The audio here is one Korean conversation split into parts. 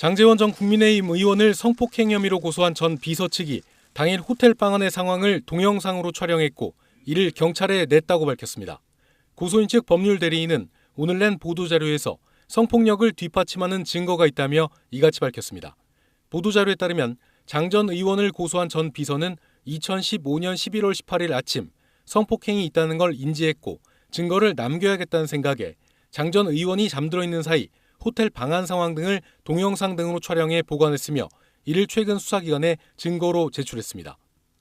장재원 전 국민의힘 의원을 성폭행 혐의로 고소한 전 비서 측이 당일 호텔 방 안의 상황을 동영상으로 촬영했고 이를 경찰에 냈다고 밝혔습니다. 고소인 측 법률 대리인은 오늘 낸 보도자료에서 성폭력을 뒷받침하는 증거가 있다며 이같이 밝혔습니다. 보도자료에 따르면 장 전 의원을 고소한 전 비서는 2015년 11월 18일 아침 성폭행이 있다는 걸 인지했고 증거를 남겨야겠다는 생각에 장 전 의원이 잠들어 있는 사이 호텔 방안 상황 등을 동영상 등으로 촬영해 보관했으며 이를 최근 수사기관에 증거로 제출했습니다.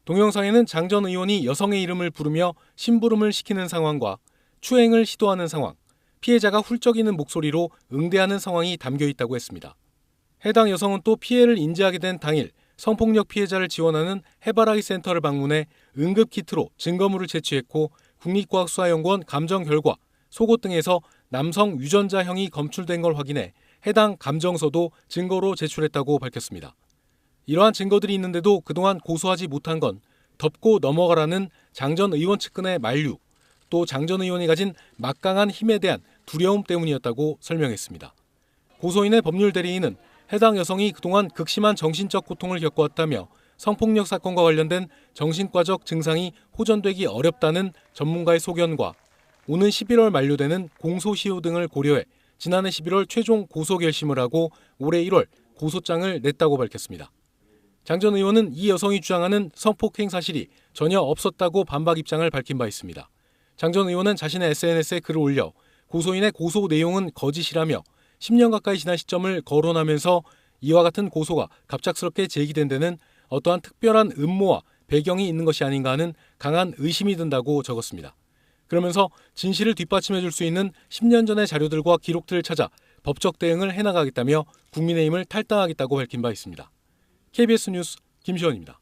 동영상에는 장 전 의원이 여성의 이름을 부르며 심부름을 시키는 상황과 추행을 시도하는 상황, 피해자가 훌쩍이는 목소리로 응대하는 상황이 담겨 있다고 했습니다. 해당 여성은 또 피해를 인지하게 된 당일 성폭력 피해자를 지원하는 해바라기 센터를 방문해 응급키트로 증거물을 채취했고 국립과학수사연구원 감정 결과 속옷 등에서 남성 유전자형이 검출된 걸 확인해 해당 감정서도 증거로 제출했다고 밝혔습니다. 이러한 증거들이 있는데도 그동안 고소하지 못한 건 덮고 넘어가라는 장 전 의원 측근의 만류, 또 장 전 의원이 가진 막강한 힘에 대한 두려움 때문이었다고 설명했습니다. 고소인의 법률 대리인은 해당 여성이 그동안 극심한 정신적 고통을 겪어왔다며 성폭력 사건과 관련된 정신과적 증상이 호전되기 어렵다는 전문가의 소견과 오는 11월 만료되는 공소시효 등을 고려해 지난해 11월 최종 고소 결심을 하고 올해 1월 고소장을 냈다고 밝혔습니다. 장 전 의원은 이 여성이 주장하는 성폭행 사실이 전혀 없었다고 반박 입장을 밝힌 바 있습니다. 장 전 의원은 자신의 SNS에 글을 올려 고소인의 고소 내용은 거짓이라며 10년 가까이 지난 시점을 거론하면서 이와 같은 고소가 갑작스럽게 제기된 데는 어떠한 특별한 음모와 배경이 있는 것이 아닌가 하는 강한 의심이 든다고 적었습니다. 그러면서 진실을 뒷받침해 줄 수 있는 10년 전의 자료들과 기록들을 찾아 법적 대응을 해나가겠다며 국민의힘을 탈당하겠다고 밝힌 바 있습니다. KBS 뉴스 김시원입니다.